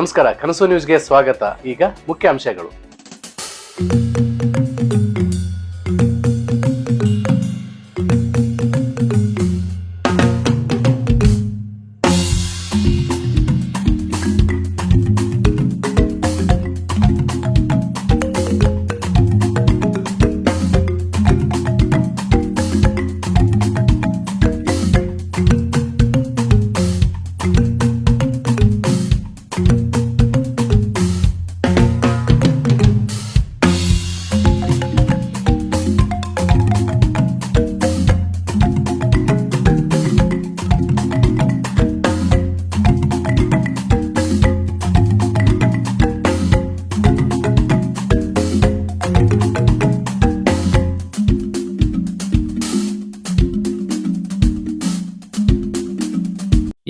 ನಮಸ್ಕಾರ ಕನಸು ನ್ಯೂಸ್ಗೆ ಸ್ವಾಗತ. ಈಗ ಮುಖ್ಯ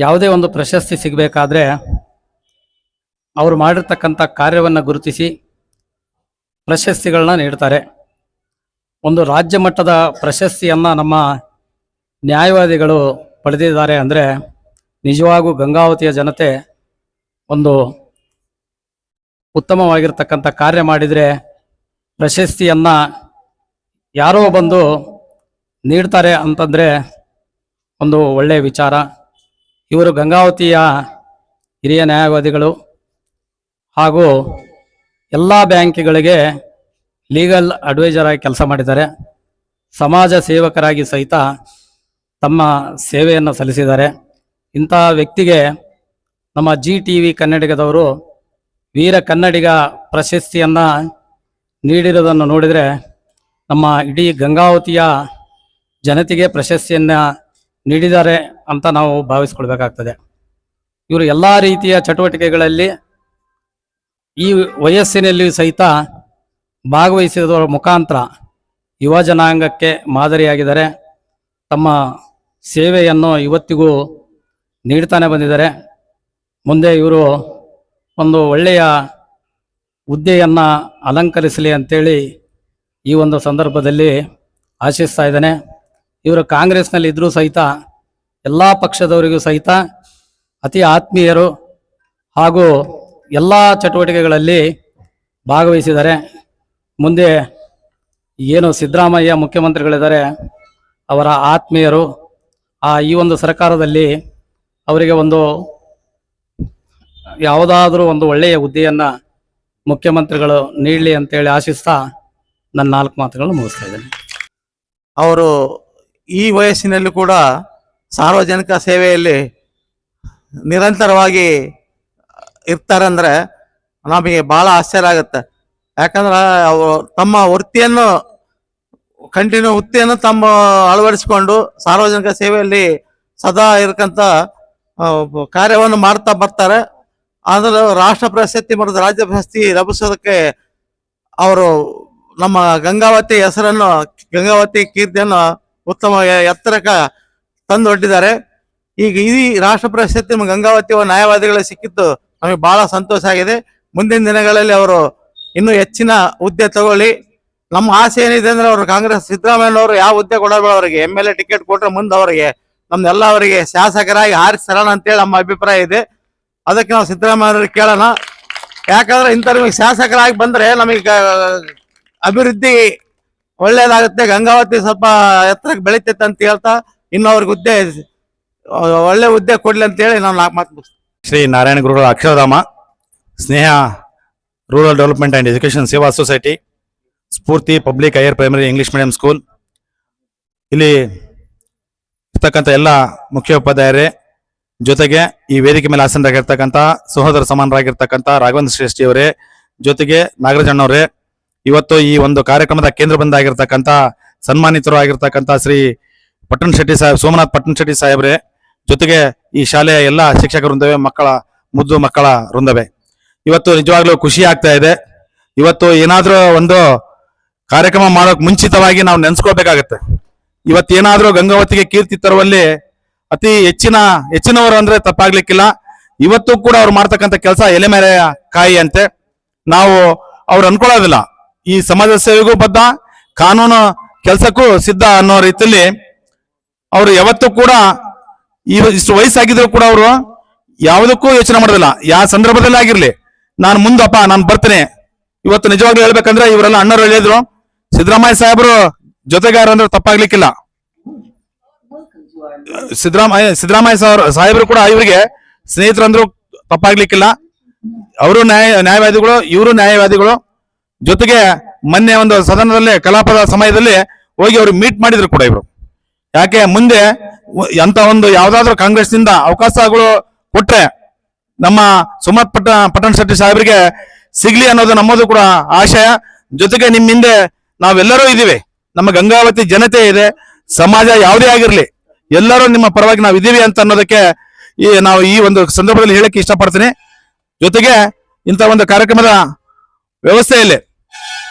ಯಾವುದೇ ಒಂದು ಪ್ರಶಸ್ತಿ ಸಿಗಬೇಕಾದ್ರೆ ಅವರು ಮಾಡಿರ್ತಕ್ಕಂಥ ಕಾರ್ಯವನ್ನು ಗುರುತಿಸಿ ಪ್ರಶಸ್ತಿಗಳನ್ನ ನೀಡ್ತಾರೆ. ಒಂದು ರಾಜ್ಯ ಮಟ್ಟದ ಪ್ರಶಸ್ತಿಯನ್ನು ನಮ್ಮ ನ್ಯಾಯವಾದಿಗಳು ಪಡೆದಿದ್ದಾರೆ ಅಂದರೆ ನಿಜವಾಗೂ ಗಂಗಾವತಿಯ ಜನತೆ ಒಂದು ಉತ್ತಮವಾಗಿರ್ತಕ್ಕಂಥ ಕಾರ್ಯ ಮಾಡಿದರೆ ಪ್ರಶಸ್ತಿಯನ್ನು ಯಾರೋ ಬಂದು ನೀಡ್ತಾರೆ ಅಂತಂದರೆ ಒಂದು ಒಳ್ಳೆಯ ವಿಚಾರ. ಇವರು ಗಂಗಾವತಿಯ ಹಿರಿಯ ನ್ಯಾಯವಾದಿಗಳು ಹಾಗೂ ಎಲ್ಲ ಬ್ಯಾಂಕ್ಗಳಿಗೆ ಲೀಗಲ್ ಅಡ್ವೈಸರ್ ಆಗಿ ಕೆಲಸ ಮಾಡಿದ್ದಾರೆ. ಸಮಾಜ ಸೇವಕರಾಗಿ ಸಹಿತ ತಮ್ಮ ಸೇವೆಯನ್ನು ಸಲ್ಲಿಸಿದ್ದಾರೆ. ಇಂಥ ವ್ಯಕ್ತಿಗೆ ನಮ್ಮ ಜಿ ಟಿ ವಿ ಕನ್ನಡಿಗದವರು ವೀರ ಕನ್ನಡಿಗ ಪ್ರಶಸ್ತಿಯನ್ನು ನೀಡಿರೋದನ್ನು ನೋಡಿದರೆ ನಮ್ಮ ಇಡೀ ಗಂಗಾವತಿಯ ಜನತೆಗೆ ಪ್ರಶಸ್ತಿಯನ್ನು ನೀಡಿದ್ದಾರೆ ಅಂತ ನಾವು ಭಾವಿಸ್ಕೊಳ್ಬೇಕಾಗ್ತದೆ. ಇವರು ಎಲ್ಲ ರೀತಿಯ ಚಟುವಟಿಕೆಗಳಲ್ಲಿ ಈ ವಯಸ್ಸಿನಲ್ಲಿಯೂ ಸಹಿತ ಭಾಗವಹಿಸಿದವರ ಮುಖಾಂತರ ಯುವ ಜನಾಂಗಕ್ಕೆ ಮಾದರಿಯಾಗಿದ್ದಾರೆ. ತಮ್ಮ ಸೇವೆಯನ್ನು ಇವತ್ತಿಗೂ ನೀಡ್ತಾನೆ ಬಂದಿದ್ದಾರೆ. ಮುಂದೆ ಇವರು ಒಂದು ಒಳ್ಳೆಯ ಹುದ್ದೆಯನ್ನು ಅಲಂಕರಿಸಲಿ ಅಂತೇಳಿ ಈ ಒಂದು ಸಂದರ್ಭದಲ್ಲಿ ಆಶಿಸ್ತಾ ಇದ್ದೇನೆ. ಇವರು ಕಾಂಗ್ರೆಸ್ನಲ್ಲಿ ಇದ್ರೂ ಸಹಿತ ಎಲ್ಲ ಪಕ್ಷದವರಿಗೂ ಸಹಿತ ಅತಿ ಆತ್ಮೀಯರು ಹಾಗೂ ಎಲ್ಲ ಚಟುವಟಿಕೆಗಳಲ್ಲಿ ಭಾಗವಹಿಸಿದ್ದಾರೆ. ಮುಂದೆ ಏನು ಸಿದ್ದರಾಮಯ್ಯ ಮುಖ್ಯಮಂತ್ರಿಗಳಿದ್ದಾರೆ, ಅವರ ಆತ್ಮೀಯರು, ಆ ಈ ಒಂದು ಸರ್ಕಾರದಲ್ಲಿ ಅವರಿಗೆ ಒಂದು ಯಾವುದಾದ್ರೂ ಒಂದು ಒಳ್ಳೆಯ ಹುದ್ದೆಯನ್ನು ಮುಖ್ಯಮಂತ್ರಿಗಳು ನೀಡಲಿ ಅಂತೇಳಿ ಆಶಿಸ್ತಾ ನನ್ನ ನಾಲ್ಕು ಮಾತುಗಳನ್ನು ಮುಗಿಸ್ತಾ ಇದ್ದೇನೆ. ಅವರು ಈ ವಯಸ್ಸಿನಲ್ಲಿ ಕೂಡ ಸಾರ್ವಜನಿಕ ಸೇವೆಯಲ್ಲಿ ನಿರಂತರವಾಗಿ ಇರ್ತಾರಂದ್ರೆ ನಮಗೆ ಬಹಳ ಆಶ್ಚರ್ಯ ಆಗುತ್ತೆ. ಯಾಕಂದ್ರೆ ಅವರು ತಮ್ಮ ವೃತ್ತಿಯನ್ನು, ಕಂಟಿನ್ಯೂ ವೃತ್ತಿಯನ್ನು ತಮ್ಮ ಅಳವಡಿಸಿಕೊಂಡು ಸಾರ್ವಜನಿಕ ಸೇವೆಯಲ್ಲಿ ಸದಾ ಇರಕಂತ ಕಾರ್ಯವನ್ನು ಮಾಡ್ತಾ ಬರ್ತಾರೆ. ಆದ್ರೆ ರಾಷ್ಟ್ರ ಪ್ರಶಸ್ತಿ ಮತ್ತು ರಾಜ್ಯ ಪ್ರಶಸ್ತಿ ಲಭಿಸೋದಕ್ಕೆ ಅವರು ನಮ್ಮ ಗಂಗಾವತಿ ಹೆಸರನ್ನು, ಗಂಗಾವತಿ ಕೀರ್ತಿಯನ್ನು ಉತ್ತಮ ಎ- ತಂದು ಹೊಟ್ಟಿದ್ದಾರೆ ಈಗ ಈ ರಾಷ್ಟ್ರ ಪ್ರಶಸ್ತಿ ಗಂಗಾವತಿ ನ್ಯಾಯವಾದಿಗಳೇ ಸಿಕ್ಕಿದ್ದು ನಮಗೆ ಬಹಳ ಸಂತೋಷ ಆಗಿದೆ. ಮುಂದಿನ ದಿನಗಳಲ್ಲಿ ಅವರು ಇನ್ನೂ ಹೆಚ್ಚಿನ ಹುದ್ದೆ ತಗೊಳ್ಳಿ. ನಮ್ಮ ಆಸೆ ಏನಿದೆ ಅಂದ್ರೆ ಅವರು ಕಾಂಗ್ರೆಸ್ ಸಿದ್ದರಾಮಯ್ಯನವರು ಯಾವ ಹುದ್ದೆ ಕೊಡಬೇಡ ಅವರಿಗೆ ಎಂ ಎಲ್ ಎ ಟಿಕೆಟ್ ಕೊಟ್ಟರೆ ಮುಂದೆ ಅವರಿಗೆ ನಮ್ದೆಲ್ಲ ಅವರಿಗೆ ಶಾಸಕರಾಗಿ ಅಂತ ಅಂತೇಳಿ ನಮ್ಮ ಅಭಿಪ್ರಾಯ ಇದೆ. ಅದಕ್ಕೆ ನಾವು ಸಿದ್ದರಾಮಯ್ಯವ್ರಿಗೆ ಕೇಳೋಣ. ಯಾಕಂದ್ರೆ ಇಂಥವ್ರಿಗೆ ಶಾಸಕರಾಗಿ ಬಂದ್ರೆ ನಮಗೆ ಅಭಿವೃದ್ಧಿ ಒಳ್ಳೇದಾಗುತ್ತೆ ಗಂಗಾವತಿ ಸ್ವಲ್ಪ ಎತ್ತರಕ್ಕೆ ಬೆಳಿತೈತೆ ಅಂತ ಹೇಳ್ತಾ ಇನ್ನು ಅವ್ರಿಗೆ ಹುದ್ದೆ ಒಳ್ಳೆ ಹುದ್ದೆ ಕೊಡ್ಲಿ ಅಂತ ಹೇಳಿ ನಾವು ನಾಲ್ಕು ಮಾತು. ಶ್ರೀ ನಾರಾಯಣ ಗುರುಗಳ Akshardham, Sneha rural development and education Seva society Spoorthi public higher primary English medium school ಇಲ್ಲಿ ಇರ್ತಕ್ಕಂಥ ಎಲ್ಲ ಮುಖ್ಯೋಪಾಧ್ಯಾಯರೇ, ಜೊತೆಗೆ ಈ ವೇದಿಕೆ ಮೇಲೆ ಆಸನರಾಗಿರ್ತಕ್ಕಂಥ ಸಹೋದರ ಸಮಾನರಾಗಿರ್ತಕ್ಕಂಥ ರಾಘವೇಂದ್ರ ಶ್ರೇಷ್ಠಿ ಅವರೇ ಜೊತೆಗೆ ನಾಗರಾಜಣ್ಣವರೇ ಇವತ್ತು ಈ ಒಂದು ಕಾರ್ಯಕ್ರಮದ ಕೇಂದ್ರ ಬಂದಾಗಿರ್ತಕ್ಕಂಥ ಸನ್ಮಾನಿತರು ಆಗಿರ್ತಕ್ಕಂಥ ಶ್ರೀ ಪಟ್ಟಣ ಶೆಟ್ಟಿ ಸಾಹೇಬ್, ಸೋಮನಾಥ್ ಪಟ್ಟಣ ಶೆಟ್ಟಿ ಸಾಹೇಬ್ರೆ, ಜೊತೆಗೆ ಈ ಶಾಲೆಯ ಎಲ್ಲ ಶಿಕ್ಷಕ ವೃಂದವೇ, ಮಕ್ಕಳ, ಮುದ್ದು ಮಕ್ಕಳ ವೃಂದವೇ. ಇವತ್ತು ನಿಜವಾಗ್ಲೂ ಖುಷಿ ಆಗ್ತಾ ಇದೆ. ಇವತ್ತು ಏನಾದ್ರೂ ಒಂದು ಕಾರ್ಯಕ್ರಮ ಮಾಡೋಕ್ ಮುಂಚಿತವಾಗಿ ನಾವು ನೆನ್ಸ್ಕೊಳ್ಬೇಕಾಗತ್ತೆ. ಇವತ್ತೇನಾದ್ರೂ ಗಂಗಾವತಿಗೆ ಕೀರ್ತಿ ತರುವಲ್ಲಿ ಅತಿ ಹೆಚ್ಚಿನ, ಹೆಚ್ಚಿನವರು ಅಂದ್ರೆ ತಪ್ಪಾಗ್ಲಿಕ್ಕಿಲ್ಲ. ಇವತ್ತು ಕೂಡ ಅವ್ರು ಮಾಡ್ತಕ್ಕಂಥ ಕೆಲಸ ಎಲೆ ಮೇಲೆ ಕಾಯಿ ಅಂತೆ. ನಾವು ಅವ್ರು ಅನ್ಕೊಳ್ಳೋದಿಲ್ಲ. ಈ ಸಮಾಜ ಸೇವೆಗೂ ಬದ್ಧ, ಕಾನೂನು ಕೆಲಸಕ್ಕೂ ಸಿದ್ಧ ಅನ್ನೋ ರೀತಿಯಲ್ಲಿ ಅವರು ಯಾವತ್ತೂ ಕೂಡ ಈ ಇಷ್ಟು ವಯಸ್ಸಾಗಿದ್ರು ಕೂಡ ಅವರು ಯಾವುದಕ್ಕೂ ಯೋಚನೆ ಮಾಡೋದಿಲ್ಲ. ಯಾವ ಸಂದರ್ಭದಲ್ಲಿ ಆಗಿರ್ಲಿ, ನಾನು ಮುಂದಪ್ಪ, ನಾನು ಬರ್ತೇನೆ. ಇವತ್ತು ನಿಜವಾಗ್ಲೂ ಹೇಳ್ಬೇಕಂದ್ರೆ ಇವರೆಲ್ಲ ಅಣ್ಣರು ಹೇಳಿದ್ರು, ಸಿದ್ದರಾಮಯ್ಯ ಸಾಹೇಬರು ಜೊತೆಗಾರ ಅಂದ್ರೆ ತಪ್ಪಾಗ್ಲಿಕ್ಕಿಲ್ಲ. ಸಿದ್ದರಾಮಯ್ಯ ಸಿದ್ದರಾಮಯ್ಯ ಸಾಹೇಬ್ರು ಕೂಡ ಇವರಿಗೆ ಸ್ನೇಹಿತರಂದ್ರು ತಪ್ಪಾಗ್ಲಿಕ್ಕಿಲ್ಲ. ಅವರು ನ್ಯಾಯ, ನ್ಯಾಯವಾದಿಗಳು, ಇವರು ನ್ಯಾಯವಾದಿಗಳು. ಜೊತೆಗೆ ಮೊನ್ನೆ ಒಂದು ಸದನದಲ್ಲಿ ಕಲಾಪದ ಸಮಯದಲ್ಲಿ ಹೋಗಿ ಅವರು ಮೀಟ್ ಮಾಡಿದ್ರು ಕೂಡ ಇವರು. ಯಾಕೆ, ಮುಂದೆ ಅಂತ ಒಂದು ಯಾವ್ದಾದ್ರು ಕಾಂಗ್ರೆಸ್ನಿಂದ ಅವಕಾಶಗಳು ಕೊಟ್ರೆ ನಮ್ಮ ಸುಮತ್ ಪಟ್ಟ, ಪಟ್ಟಣ ಶೆಟ್ಟಿ ಸಾಹೇಬರಿಗೆ ಸಿಗ್ಲಿ ಅನ್ನೋದು ನಮ್ಮದು ಕೂಡ ಆಶಯ. ಜೊತೆಗೆ ನಿಮ್ಮ ಹಿಂದೆ ನಾವೆಲ್ಲರೂ ಇದೀವಿ ನಮ್ಮ ಗಂಗಾವತಿ ಜನತೆ ಇದೆ. ಸಮಾಜ ಯಾವುದೇ ಆಗಿರ್ಲಿ, ಎಲ್ಲರೂ ನಿಮ್ಮ ಪರವಾಗಿ ನಾವು ಇದೀವಿ ಅಂತ ಅನ್ನೋದಕ್ಕೆ ಈ ನಾವು ಈ ಒಂದು ಸಂದರ್ಭದಲ್ಲಿ ಹೇಳಕ್ಕೆ ಇಷ್ಟಪಡ್ತೀನಿ. ಜೊತೆಗೆ ಇಂಥ ಒಂದು ಕಾರ್ಯಕ್ರಮದ ವ್ಯವಸ್ಥೆಯಲ್ಲಿ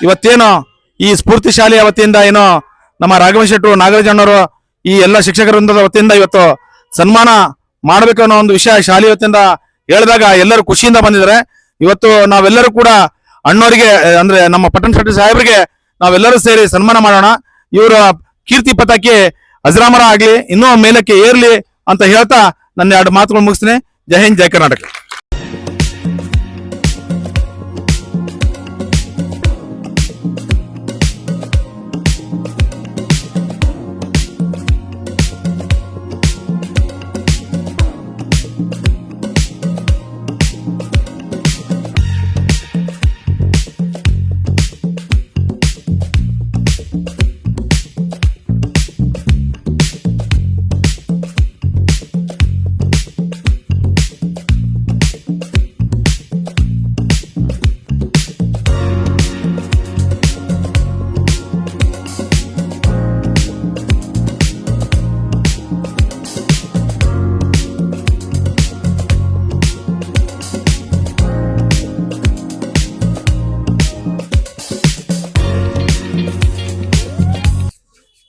ಇವತ್ತೇನು ಈ ಸ್ಫೂರ್ತಿ ಶಾಲೆಯ ವತಿಯಿಂದ ಏನೋ ನಮ್ಮ ರಾಘವ ಶೆಟ್ಟರು ನಾಗರಾಜಣ್ಣವರು ಈ ಎಲ್ಲ ಶಿಕ್ಷಕರ ವತಿಯಿಂದ ಇವತ್ತು ಸನ್ಮಾನ ಮಾಡಬೇಕು ಅನ್ನೋ ಒಂದು ವಿಷಯ ಶಾಲೆ ವತಿಯಿಂದ ಹೇಳಿದಾಗ ಎಲ್ಲರೂ ಖುಷಿಯಿಂದ ಬಂದಿದ್ದಾರೆ. ಇವತ್ತು ನಾವೆಲ್ಲರೂ ಕೂಡ ಅಣ್ಣವರಿಗೆ, ಅಂದ್ರೆ ನಮ್ಮ ಪಟ್ಟಣ ಶೆಟ್ಟಿ ಸಾಹೇಬರಿಗೆ ನಾವೆಲ್ಲರೂ ಸೇರಿ ಸನ್ಮಾನ ಮಾಡೋಣ. ಇವರ ಕೀರ್ತಿ ಪಥಕ್ಕೆ ಅಜರಾಮರ ಆಗ್ಲಿ, ಇನ್ನೂ ಮೇಲಕ್ಕೆ ಏರ್ಲಿ ಅಂತ ಹೇಳ್ತಾ ನನ್ನ ಎರಡು ಮಾತುಗಳು ಮುಗಿಸ್ತೀನಿ. ಜೈ ಹಿಂದ್, ಜೈ ಕರ್ನಾಟಕ.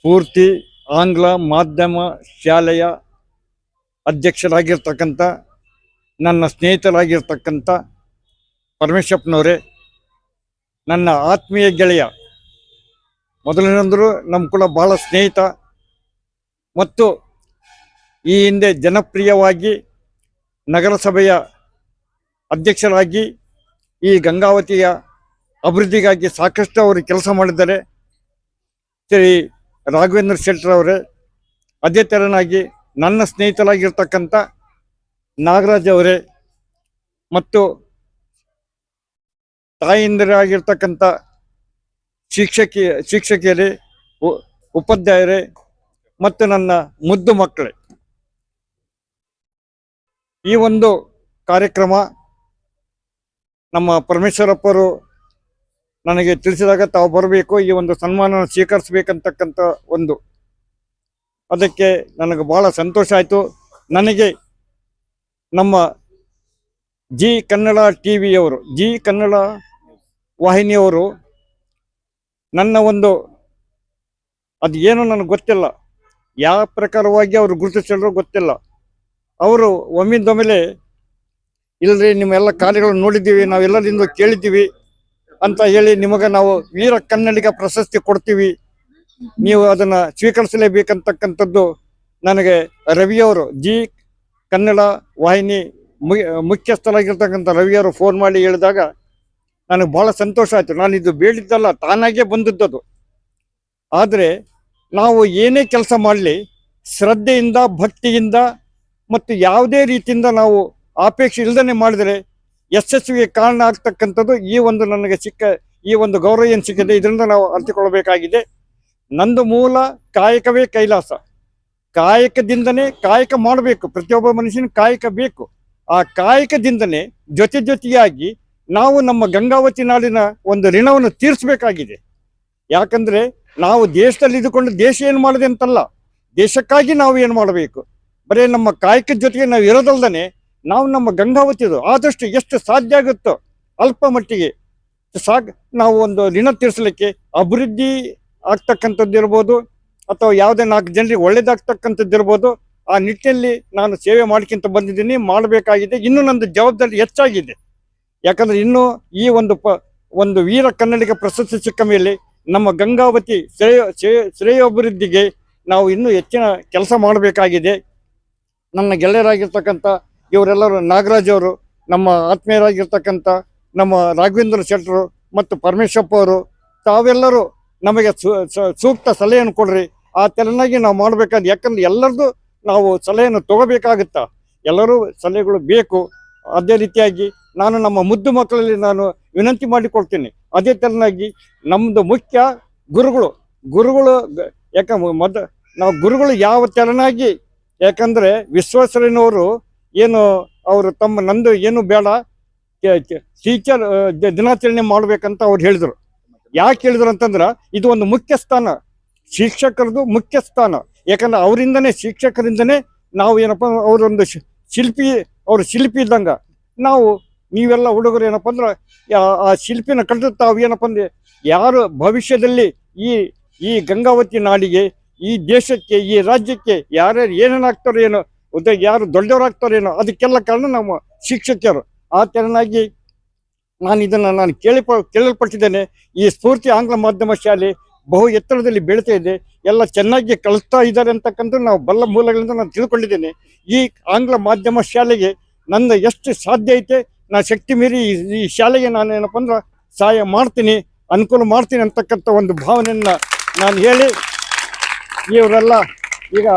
ಪೂರ್ತಿ ಆಂಗ್ಲ ಮಾಧ್ಯಮ ಶಾಲೆಯ ಅಧ್ಯಕ್ಷರಾಗಿರ್ತಕ್ಕಂಥ, ನನ್ನ ಸ್ನೇಹಿತರಾಗಿರ್ತಕ್ಕಂಥ ಪರಮೇಶಪ್ಪನವರೇ ನನ್ನ ಆತ್ಮೀಯ ಗೆಳೆಯ, ಮೊದಲಿನಂದರೂ ನಮ್ಮ ಕೂಡ ಭಾಳ ಸ್ನೇಹಿತ ಮತ್ತು ಈ ಹಿಂದೆ ಜನಪ್ರಿಯವಾಗಿ ನಗರಸಭೆಯ ಅಧ್ಯಕ್ಷರಾಗಿ ಈ ಗಂಗಾವತಿಯ ಅಭಿವೃದ್ಧಿಗಾಗಿ ಸಾಕಷ್ಟು ಅವರು ಕೆಲಸ ಮಾಡಿದ್ದಾರೆ. ಶ್ರೀ ರಾಘವೇಂದ್ರ ಶೆಟ್ಟರ್ ಅವರೇ ಅದೇ ತೆರನಾಗಿ ನನ್ನ ಸ್ನೇಹಿತರಾಗಿರ್ತಕ್ಕಂಥ ನಾಗರಾಜ್ ಅವರೇ ಮತ್ತು ತಾಯಿಂದರಾಗಿರ್ತಕ್ಕಂಥ ಶಿಕ್ಷಕಿ, ಶಿಕ್ಷಕಿಯರೇ ಉಪಾಧ್ಯಾಯರೇ ಮತ್ತು ನನ್ನ ಮುದ್ದು ಮಕ್ಕಳೇ. ಈ ಒಂದು ಕಾರ್ಯಕ್ರಮ ನಮ್ಮ ಪರಮೇಶ್ವರಪ್ಪರು ನನಗೆ ತಿಳಿಸಿದಾಗ ತಾವು ಬರಬೇಕು, ಈ ಒಂದು ಸನ್ಮಾನ ಸ್ವೀಕರಿಸಬೇಕಂತಕ್ಕಂಥ ಒಂದು. ಅದಕ್ಕೆ ನನಗೆ ಬಹಳ ಸಂತೋಷ ಆಯಿತು. ನನಗೆ ನಮ್ಮ ಜಿ ಕನ್ನಡ ಟಿ ವಿಯವರು ಜಿ ಕನ್ನಡ ವಾಹಿನಿಯವರು ನನ್ನ ಒಂದು, ಅದು ಏನೋ ನನಗೆ ಗೊತ್ತಿಲ್ಲ. ಯಾವ ಪ್ರಕಾರವಾಗಿ ಅವರು ಗುರುತಿಸಿದ್ರು ಗೊತ್ತಿಲ್ಲ. ಅವರು ಒಮ್ಮಿಂದೊಮ್ಮೆಲೆ ಇಲ್ಲರಿ ನಿಮ್ಮೆಲ್ಲ ಕಾರ್ಯಗಳನ್ನು ನೋಡಿದ್ದೀವಿ, ನಾವೆಲ್ಲರಿಂದ ಕೇಳಿದ್ದೀವಿ. ಅಂತ ಹೇಳಿ ನಿಮಗೆ ನಾವು ವೀರ ಕನ್ನಡಿಗ ಪ್ರಶಸ್ತಿ ಕೊಡ್ತೀವಿ. ನೀವು ಅದನ್ನ ಸ್ವೀಕರಿಸಲೇಬೇಕಂತಕ್ಕಂಥದ್ದು ನನಗೆ ರವಿಯವರು ಜಿ ಕನ್ನಡ ವಾಹಿನಿ ಮುಖ್ಯಸ್ಥರಾಗಿರ್ತಕ್ಕಂಥ ರವಿಯವರು ಫೋನ್ ಮಾಡಿ ಹೇಳಿದಾಗ ನನಗೆ ಬಹಳ ಸಂತೋಷ ಆಯ್ತು. ನಾನು ಇದು ಬೇಡಿದ್ದಲ್ಲ, ತಾನಾಗೇ ಬಂದದ್ದು ಆದರೆ ನಾವು ಏನೇ ಕೆಲಸ ಮಾಡಲಿ, ಶ್ರದ್ಧೆಯಿಂದ, ಭಕ್ತಿಯಿಂದ ಮತ್ತು ಯಾವುದೇ ರೀತಿಯಿಂದ ನಾವು ಅಪೇಕ್ಷೆ ಇಲ್ಲದೇ ಮಾಡಿದರೆ ಯಶಸ್ವಿಗೆ ಕಾರಣ ಆಗ್ತಕ್ಕಂಥದ್ದು ಈ ಒಂದು ನನಗೆ ಸಿಕ್ಕ ಈ ಒಂದು ಗೌರವ ಏನು ಸಿಕ್ಕಿದೆ ಇದರಿಂದ ನಾವು ಅರ್ಥಿಕೊಳ್ಳಬೇಕಾಗಿದೆ ನಂದು ಮೂಲ ಕಾಯಕವೇ ಕೈಲಾಸ. ಕಾಯಕದಿಂದನೇ ಕಾಯಕ ಮಾಡಬೇಕು. ಪ್ರತಿಯೊಬ್ಬ ಮನುಷ್ಯನ ಕಾಯಕ ಬೇಕು. ಆ ಕಾಯಕದಿಂದನೇ ಜೊತೆ ಜೊತೆಯಾಗಿ ನಾವು ನಮ್ಮ ಗಂಗಾವತಿ ನಾಡಿನ ಒಂದು ಋಣವನ್ನು ತೀರಿಸಬೇಕಾಗಿದೆ. ಯಾಕಂದರೆ ನಾವು ದೇಶದಲ್ಲಿ ಇದ್ದುಕೊಂಡು ದೇಶ ಏನು ಮಾಡಿದೆ ಅಂತಲ್ಲ, ದೇಶಕ್ಕಾಗಿ ನಾವು ಏನು ಮಾಡಬೇಕು? ಬರೀ ನಮ್ಮ ಕಾಯಕದ ಜೊತೆಗೆ ನಾವು ಇರೋದಲ್ದನೆ ನಾವು ನಮ್ಮ ಗಂಗಾವತಿದು ಆದಷ್ಟು ಎಷ್ಟು ಸಾಧ್ಯ ಆಗುತ್ತೋ ಅಲ್ಪ ಮಟ್ಟಿಗೆ ಸಾಕ್ ನಾವು ಒಂದು ಋಣ ತೀರಿಸಲಿಕ್ಕೆ ಅಭಿವೃದ್ಧಿ ಆಗ್ತಕ್ಕಂಥದ್ದು ಇರ್ಬೋದು, ಅಥವಾ ಯಾವುದೇ ನಾಲ್ಕು ಜನರಿಗೆ ಒಳ್ಳೇದಾಗ್ತಕ್ಕಂಥದ್ದು ಇರ್ಬೋದು, ಆ ನಿಟ್ಟಿನಲ್ಲಿ ನಾನು ಸೇವೆ ಮಾಡ್ಕೊಂತ ಬಂದಿದ್ದೀನಿ, ಮಾಡಬೇಕಾಗಿದೆ. ಇನ್ನೂ ನಂದು ಜವಾಬ್ದಾರಿ ಹೆಚ್ಚಾಗಿದೆ. ಯಾಕಂದರೆ ಇನ್ನೂ ಈ ಒಂದು ಪ, ಒಂದು ವೀರ ಕನ್ನಡಿಗ ಪ್ರಶಸ್ತಿ ಸಿಕ್ಕ ಮೇಲೆ ನಮ್ಮ ಗಂಗಾವತಿ ಶ್ರೇಯ ಶ್ರೇಯ, ಶ್ರೇಯೋಭಿವೃದ್ಧಿಗೆ ನಾವು ಇನ್ನೂ ಹೆಚ್ಚಿನ ಕೆಲಸ ಮಾಡಬೇಕಾಗಿದೆ. ನನ್ನ ಗೆಳೆಯರಾಗಿರ್ತಕ್ಕಂಥ ಇವರೆಲ್ಲರೂ ನಾಗರಾಜ್ ಅವರು, ನಮ್ಮ ಆತ್ಮೀಯರಾಗಿರ್ತಕ್ಕಂಥ ನಮ್ಮ ರಾಘವೇಂದ್ರ ಶೆಟ್ಟರು ಮತ್ತು ಪರಮೇಶಪ್ಪ ಅವರು, ತಾವೆಲ್ಲರೂ ನಮಗೆ ಸೂಕ್ತ ಸಲಹೆಯನ್ನು ಕೊಡ್ರಿ. ಆ ತೆರನಾಗಿ ನಾವು ಮಾಡಬೇಕಾದ್ರೆ ಯಾಕಂದ್ರೆ ಎಲ್ಲರದು ನಾವು ಸಲಹೆಯನ್ನು ತಗೋಬೇಕಾಗುತ್ತಾ. ಎಲ್ಲರೂ ಸಲಹೆಗಳು ಬೇಕು. ಅದೇ ರೀತಿಯಾಗಿ ನಾನು ನಮ್ಮ ಮುದ್ದು ಮಕ್ಕಳಲ್ಲಿ ನಾನು ವಿನಂತಿ ಮಾಡಿಕೊಡ್ತೀನಿ ಅದೇ ತೆರನಾಗಿ ನಮ್ಮದು ಮುಖ್ಯ ಗುರುಗಳು ಗುರುಗಳು ಯಾಕ ಮೊದ ನಾವು ಗುರುಗಳು ಯಾವ ತೆರನಾಗಿ ಯಾಕಂದರೆ ವಿಶ್ವೇಶ್ವರಯ್ಯನವರು ಏನು ಅವರು ತಮ್ಮ ನಂದು ಏನು ಬೇಡ ಟೀಚರ್ ದಿನಾಚರಣೆ ಮಾಡ್ಬೇಕಂತ ಅವ್ರು ಹೇಳಿದ್ರು. ಯಾಕೆ ಹೇಳಿದ್ರು ಅಂತಂದ್ರೆ, ಇದು ಒಂದು ಮುಖ್ಯ ಸ್ಥಾನ. ಶಿಕ್ಷಕರದು ಮುಖ್ಯ ಸ್ಥಾನ. ಯಾಕಂದ್ರೆ ಅವರಿಂದನೇ, ಶಿಕ್ಷಕರಿಂದನೇ ನಾವು ಏನಪ್ಪ ಅವರೊಂದು ಶಿಲ್ಪಿ, ಅವ್ರ ಶಿಲ್ಪಿ ಇದ್ದಂಗ. ನಾವು, ನೀವೆಲ್ಲ ಹುಡುಗರು ಏನಪ್ಪ ಅಂದ್ರೆ ಆ ಶಿಲ್ಪಿನ ಕಳೆದು ತಾವು ಏನಪ್ಪ ಅಂದ್ರೆ, ಯಾರು ಭವಿಷ್ಯದಲ್ಲಿ ಈ ಈ ಗಂಗಾವತಿ ನಾಡಿಗೆ, ಈ ದೇಶಕ್ಕೆ, ಈ ರಾಜ್ಯಕ್ಕೆ ಯಾರ್ಯಾರು ಏನೇನಾಗ್ತಾರೋ ಏನೋ ಉದ್ದ ಯಾರು ದೊಡ್ಡವರಾಗ್ತಾರೇನೋ ಅದಕ್ಕೆಲ್ಲ ಕಾರಣ ನಮ್ಮ ಶಿಕ್ಷಕರು ಆ ತೆರನಾಗಿ ನಾನು ಇದನ್ನ ನಾನು ಕೇಳಿ ಕೇಳಲ್ಪಟ್ಟಿದ್ದೇನೆ ಈ ಸ್ಫೂರ್ತಿ ಆಂಗ್ಲ ಮಾಧ್ಯಮ ಶಾಲೆ ಬಹು ಎತ್ತರದಲ್ಲಿ ಬೆಳೀತಾ ಇದೆ. ಎಲ್ಲ ಚೆನ್ನಾಗಿ ಕಲಿಸ್ತಾ ಇದ್ದಾರೆ ಅಂತಕ್ಕಂಥ ನಾವು ಬಲ್ಲ ಮೂಲಗಳಿಂದ ನಾನು ತಿಳ್ಕೊಂಡಿದ್ದೇನೆ. ಈ ಆಂಗ್ಲ ಮಾಧ್ಯಮ ಶಾಲೆಗೆ ನನ್ನ ಎಷ್ಟು ಸಾಧ್ಯ ಐತೆ, ನಾ ಶಕ್ತಿ ಮೀರಿ ಈ ಶಾಲೆಗೆ ನಾನು ಏನಪ್ಪ ಅಂದ್ರೆ ಸಹಾಯ ಮಾಡ್ತೀನಿ, ಅನುಕೂಲ ಮಾಡ್ತೀನಿ ಅಂತಕ್ಕಂಥ ಒಂದು ಭಾವನೆಯನ್ನು ನಾನು ಹೇಳಿ, ಇವರೆಲ್ಲ ಈಗ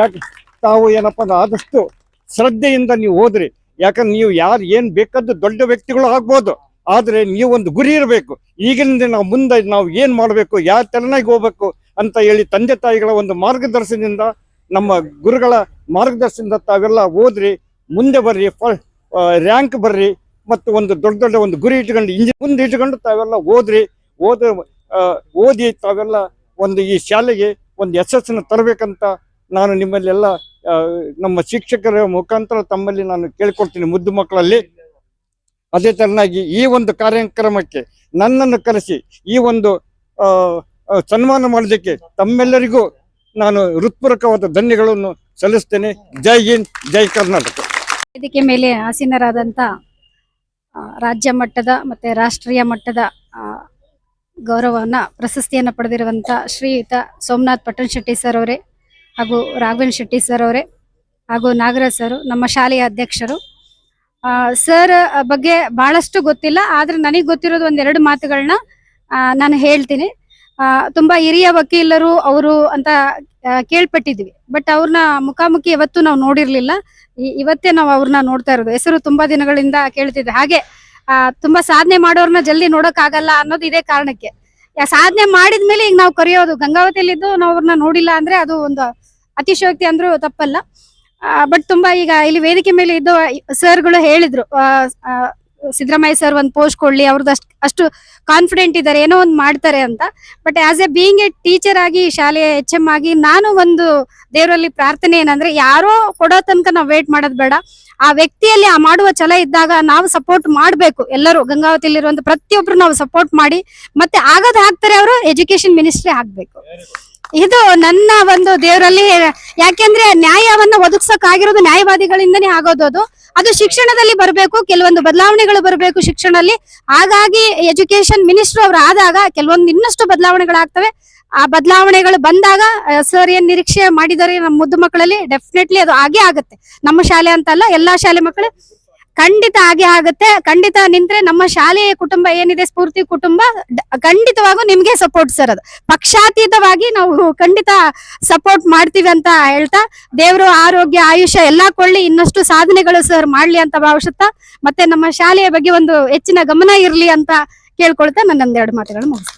ಯಾಕೆ ತಾವು ಏನಪ್ಪ ಅಂದ್ರೆ ಆದಷ್ಟು ಶ್ರದ್ಧೆಯಿಂದ ನೀವು ಓದ್ರಿ ಯಾಕಂದ್ರೆ ನೀವು ಯಾರು ಏನು ಬೇಕಾದ್ದು ದೊಡ್ಡ ವ್ಯಕ್ತಿಗಳು ಆಗ್ಬೋದು. ಆದರೆ ನೀವು ಒಂದು ಗುರಿ ಇರಬೇಕು. ಈಗಿನಿಂದ ನಾವು ಮುಂದೆ ನಾವು ಏನು ಮಾಡಬೇಕು ಯಾವ ತೆರನಾಗಿ ಹೋಗ್ಬೇಕು ಅಂತ ಹೇಳಿ ತಂದೆ ತಾಯಿಗಳ ಒಂದು ಮಾರ್ಗದರ್ಶನದಿಂದ ನಮ್ಮ ಗುರುಗಳ ಮಾರ್ಗದರ್ಶನದಿಂದ ತಾವೆಲ್ಲ ಓದ್ರಿ ಮುಂದೆ ಬರ್ರಿ ರ್ಯಾಂಕ್ ಬರ್ರಿ. ಮತ್ತು ಒಂದು ದೊಡ್ಡ ದೊಡ್ಡ ಒಂದು ಗುರಿ ಇಟ್ಕೊಂಡು ಇಂಜಿ ಮುಂದೆ ಇಟ್ಕೊಂಡು ತಾವೆಲ್ಲ ಓದ್ರಿ ಓದ ಓದಿ ತಾವೆಲ್ಲ ಒಂದು ಈ ಶಾಲೆಗೆ ಒಂದು ಯಶಸ್ಸನ್ನು ತರಬೇಕಂತ ನಾನು ನಿಮ್ಮಲ್ಲೆಲ್ಲ ನಮ್ಮ ಶಿಕ್ಷಕರ ಮುಖಾಂತರ ತಮ್ಮಲ್ಲಿ ನಾನು ಕೇಳ್ಕೊಡ್ತೀನಿ ಮುದ್ದು ಮಕ್ಕಳಲ್ಲಿ. ಅದೇ ತರನಾಗಿ ಈ ಒಂದು ಕಾರ್ಯಕ್ರಮಕ್ಕೆ ನನ್ನನ್ನು ಕರೆಸಿ, ಈ ಒಂದು ಸನ್ಮಾನ ಮಾಡೋದಕ್ಕೆ ತಮ್ಮೆಲ್ಲರಿಗೂ ನಾನು ಹೃತ್ಪೂರ್ವಕವಾದ ಧನ್ಯಗಳನ್ನು ಸಲ್ಲಿಸ್ತೇನೆ. ಜೈ ಹಿಂದ್, ಜೈ ಕರ್ನಾಟಕ. ವೇದಿಕೆ ಮೇಲೆ ಆಸೀನರಾದಂಥ ರಾಜ್ಯ ಮಟ್ಟದ ಮತ್ತೆ ರಾಷ್ಟ್ರೀಯ ಮಟ್ಟದ ಗೌರವವನ್ನ, ಪ್ರಶಸ್ತಿಯನ್ನು ಪಡೆದಿರುವಂಥ ಶ್ರೀಯುತ ಸೋಮನಾಥ್ ಪಟ್ಟಣಶೆಟ್ಟಿ ಸರ್ ಅವರೇ ಹಾಗೂ ರಾಘವೇಂದ್ರ ಶೆಟ್ಟಿ ಸರ್ ಅವರೇ ಹಾಗೂ ನಾಗರಾಜ್ ಸರ್ ನಮ್ಮ ಶಾಲೆಯ ಅಧ್ಯಕ್ಷರು. ಸರ್ ಬಗ್ಗೆ ಬಹಳಷ್ಟು ಗೊತ್ತಿಲ್ಲ, ಆದ್ರೆ ನನಗೆ ಗೊತ್ತಿರೋದು ಒಂದೆರಡು ಮಾತುಗಳನ್ನ ನಾನು ಹೇಳ್ತೀನಿ. ತುಂಬಾ ಹಿರಿಯ ವಕೀಲರು ಅವರು ಅಂತ ಕೇಳ್ಪಟ್ಟಿದ್ವಿ. ಬಟ್ ಅವ್ರನ್ನ ಮುಖಾಮುಖಿ ಇವತ್ತು ನಾವು ನೋಡಿರ್ಲಿಲ್ಲ. ಇವತ್ತೇ ನಾವು ಅವ್ರನ್ನ ನೋಡ್ತಾ ಇರೋದು. ಹೆಸರು ತುಂಬಾ ದಿನಗಳಿಂದ ಕೇಳ್ತಿದ್ವಿ. ಹಾಗೆ ತುಂಬಾ ಸಾಧನೆ ಮಾಡೋರ್ನ ಜಲ್ದಿ ನೋಡಕ್ ಆಗಲ್ಲ ಅನ್ನೋದು ಇದೇ ಕಾರಣಕ್ಕೆ. ಸಾಧನೆ ಮಾಡಿದ್ಮೇಲೆ ಈಗ ನಾವು ಕರೆಯೋದು. ಗಂಗಾವತಿಯಲ್ಲಿದ್ದು ನಾವು ಅವ್ರನ್ನ ನೋಡಿಲ್ಲ ಅಂದ್ರೆ ಅದು ಒಂದು ಅತಿಶಯೋಕ್ತಿ ಅಂದ್ರೂ ತಪ್ಪಲ್ಲ. ಬಟ್ ತುಂಬಾ ಈಗ ಇಲ್ಲಿ ವೇದಿಕೆ ಮೇಲೆ ಇದ್ದ ಸರ್ಗಳು ಹೇಳಿದ್ರು ಸಿದ್ದರಾಮಯ್ಯ ಸರ್ ಒಂದು ಪೋಸ್ಟ್ ಕೊಡ್ಲಿ ಅವ್ರದ್ದು ಅಷ್ಟು ಅಷ್ಟು ಕಾನ್ಫಿಡೆಂಟ್ ಇದ್ದಾರೆ, ಏನೋ ಒಂದು ಮಾಡ್ತಾರೆ ಅಂತ. But as a being a teacher ಆಗಿ ಶಾಲೆಯ ಎಚ್ ಎಂ ಆಗಿ ನಾನು ಒಂದು ದೇವರಲ್ಲಿ ಪ್ರಾರ್ಥನೆ ಏನಂದ್ರೆ, ಯಾರೋ ಕೊಡೋ ತನಕ ನಾವು ವೇಟ್ ಮಾಡೋದ್ ಬೇಡ. ಆ ವ್ಯಕ್ತಿಯಲ್ಲಿ ಆ ಮಾಡುವ ಛಲ ಇದ್ದಾಗ ನಾವು ಸಪೋರ್ಟ್ ಮಾಡ್ಬೇಕು. ಎಲ್ಲರೂ ಗಂಗಾವತಿಯಲ್ಲಿರುವಂತ ಪ್ರತಿಯೊಬ್ರು ನಾವು ಸಪೋರ್ಟ್ ಮಾಡಿ, ಮತ್ತೆ ಆಗದ್ ಹಾಕ್ತಾರೆ ಅವರು ಎಜುಕೇಶನ್ ಮಿನಿಸ್ಟ್ರಿ ಆಗ್ಬೇಕು. ಇದು ನನ್ನ ಒಂದು ದೇವರಲ್ಲಿ ಯಾಕೆಂದ್ರೆ ನ್ಯಾಯವನ್ನ ಒದಗಿಸಕ್ ಆಗಿರೋದು ನ್ಯಾಯವಾದಿಗಳಿಂದನೇ ಆಗೋದು ಅದು. ಅದು ಶಿಕ್ಷಣದಲ್ಲಿ ಬರಬೇಕು, ಕೆಲವೊಂದು ಬದಲಾವಣೆಗಳು ಬರಬೇಕು ಶಿಕ್ಷಣದಲ್ಲಿ. ಹಾಗಾಗಿ ಎಜುಕೇಶನ್ ಮಿನಿಸ್ಟರ್ ಅವರು ಆದಾಗ ಕೆಲವೊಂದು ಇನ್ನಷ್ಟು ಬದಲಾವಣೆಗಳಾಗ್ತವೆ. ಆ ಬದಲಾವಣೆಗಳು ಬಂದಾಗ ಸರ್ ಏನ್ ನಿರೀಕ್ಷೆ ಮಾಡಿದರೆ ನಮ್ಮ ಮುದ್ದು ಮಕ್ಕಳಲ್ಲಿ? ಡೆಫಿನೆಟ್ಲಿ ಅದು ಆಗೇ ಆಗುತ್ತೆ. ನಮ್ಮ ಶಾಲೆ ಅಂತ ಅಲ್ಲ ಎಲ್ಲಾ ಶಾಲೆ ಮಕ್ಕಳು ಖಂಡಿತ ಹಾಗೆ ಆಗುತ್ತೆ. ಖಂಡಿತ ನಿಂತ್ರೆ ನಮ್ಮ ಶಾಲೆಯ ಕುಟುಂಬ ಏನಿದೆ, ಸ್ಫೂರ್ತಿ ಕುಟುಂಬ ಖಂಡಿತವಾಗೂ ನಿಮ್ಗೆ ಸಪೋರ್ಟ್ ಸರ್ ಅದು. ಪಕ್ಷಾತೀತವಾಗಿ ನಾವು ಖಂಡಿತ ಸಪೋರ್ಟ್ ಮಾಡ್ತೀವಿ ಅಂತ ಹೇಳ್ತಾ, ದೇವರು ಆರೋಗ್ಯ, ಆಯುಷ್ಯ ಎಲ್ಲಾ ಕೊಳ್ಳಿ, ಇನ್ನಷ್ಟು ಸಾಧನೆಗಳು ಸರ್ ಮಾಡ್ಲಿ ಅಂತ ಭಾವಿಸುತ್ತಾ, ಮತ್ತೆ ನಮ್ಮ ಶಾಲೆಯ ಬಗ್ಗೆ ಒಂದು ಹೆಚ್ಚಿನ ಗಮನ ಇರ್ಲಿ ಅಂತ ಕೇಳ್ಕೊಳ್ತಾ ನನ್ನೊಂದೆರಡು ಮಾತುಗಳು ಮುಗಿಸ್ತೀನಿ.